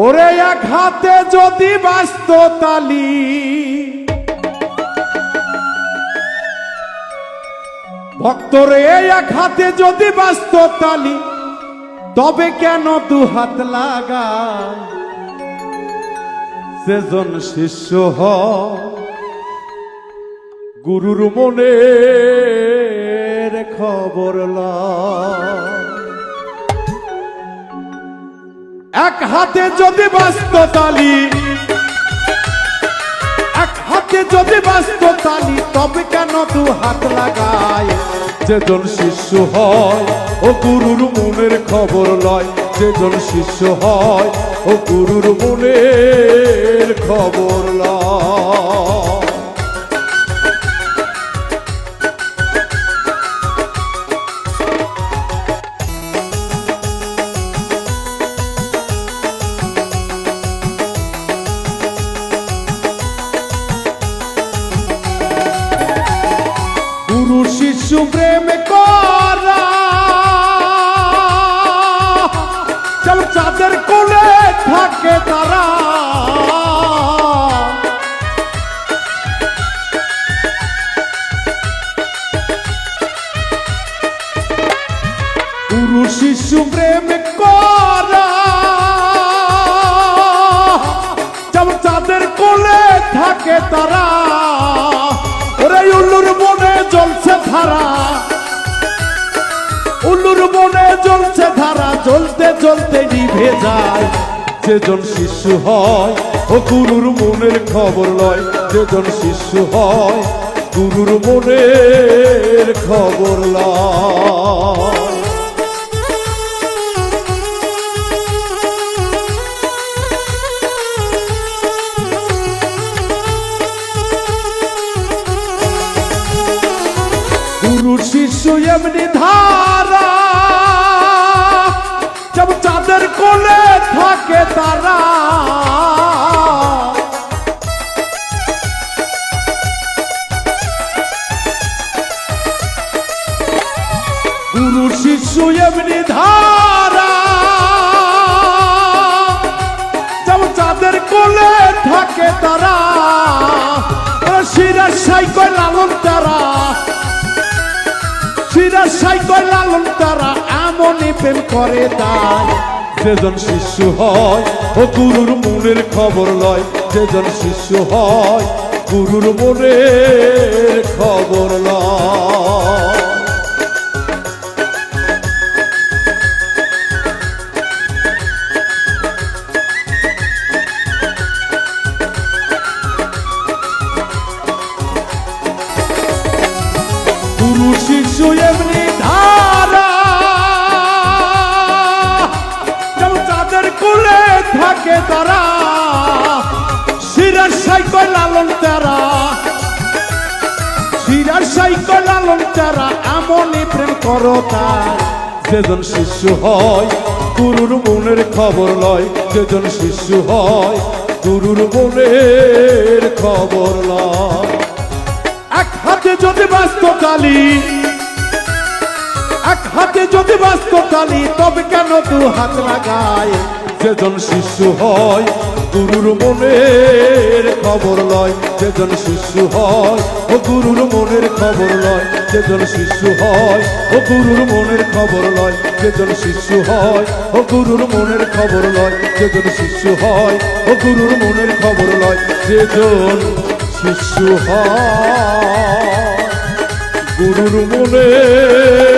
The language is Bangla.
ওরে এক হাতে যদি বাস্ত তালি, ভক্তরে এক হাতে যদি বাস্ত তালি, তবে কেন দু হাত লাগায়? সেজন শিষ্য হ, গুরুর মনের খবর এক হাতে যদি বাস্ত তালি, এক হাতে যদি বাস্ত তালি, তবে কেন দু হাত লাগায়? যেজন শিষ্য হয়, ও গুরুর মনের খবর লয়। যেজন শিষ্য হয়, ও গুরুর মনের খবর শিশু প্রেম করা। যেমন চাঁদের কোলে থাকে তারা। গুরু শিশু প্রেম করা। যেমন চাঁদের কোলে থাকে তারা। জ্বলছে ধারা, চলতে চলতে নিভে যায়। যেজন শিশু হয়, ও গুরুর মনের খবর লয়। যেজন শিশু হয়, গুরুর মনের খবর লয়। শিষ্য এমনি ধারা যেমন চাঁদের কোলে থাকে তারা। গুরু শিষ্য এমনি ধারা। যেমন চাঁদের কোলে থাকে তারা শিরা সাইকয় লালন তারা। শিরা সাইকয় লালন তারা এমনই প্রেম করে তাই। যেজন শিষ্য হয়, ও গুরুর মনের খবর লয়। যেজন শিষ্য হয়, গুরুর মনের খবর লয়। শিশু এমনি ধারা। যেমন চাঁদের কোলে থাকে তারা, শিরার সাইকল লালন তারা। শিরার সাইকল লালন তারা, এমনই প্রেম করো তার। যেজন শিশু হয়, গুরুর মনের খবর লয়। যেজন শিশু হয়, গুরুর মনের খবর লয়। এক হাতে যদি বাস্ত কালি এক হাতে যদি বাস্ত কালি, তবে কেন দু হাত লাগায়? যেজন শিশু হয়, গুরুর মনের খবর লয়। যেজন শিশু হয়, ও গুরুর মনের খবর লয়। যেজন শিশু হয়, ও গুরুর মনের খবর লয়। যেজন শিশু হয়, ও গুরুর মনের খবর লয়। যেজন শিশু হয়, ও গুরুর মনের খবর লয়। যেজন শিশু হয়, গুরুর মনে